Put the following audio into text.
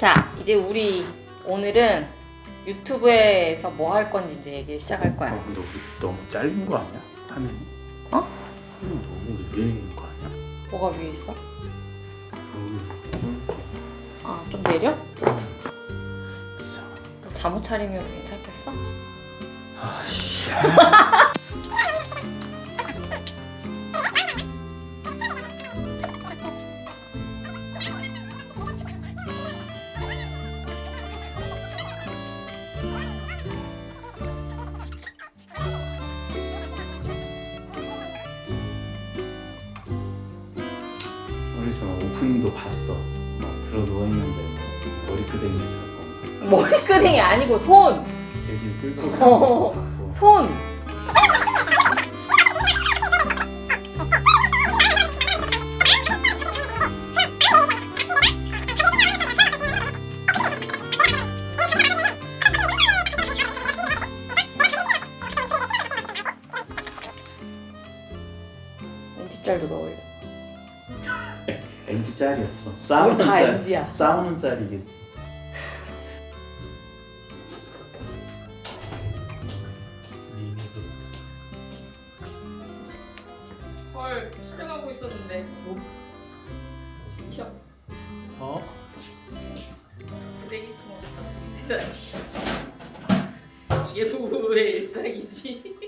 자, 이제 우리 오늘은 유튜브에서 뭐 할 건지 이제 얘기 시작할 거야. 어, 근데 우리 너무 짧은 거 아니야? 화면이? 어? 화면이 너무 위에 있는 거 아니야? 뭐가 위에 있어? 음, 아, 좀 내려? 이상하네. 너 잠옷 차리면 괜찮겠어? 아씨. 저 오프닝도 봤어. 막 들어 누워 있는데 머리끄댕이 잡고 머리끄댕이 아니고 손! 재질 끌고 어. 가고 손! 뒷잘 누가 올려? NG 짤이었어. 싸우는 다 짤. NG야. 싸우는 짤이게. 헐, 촬영하고 있었는데. 지켜. 어? 쓰레기통 없다. 대단히. 이게 부부의 일상이지.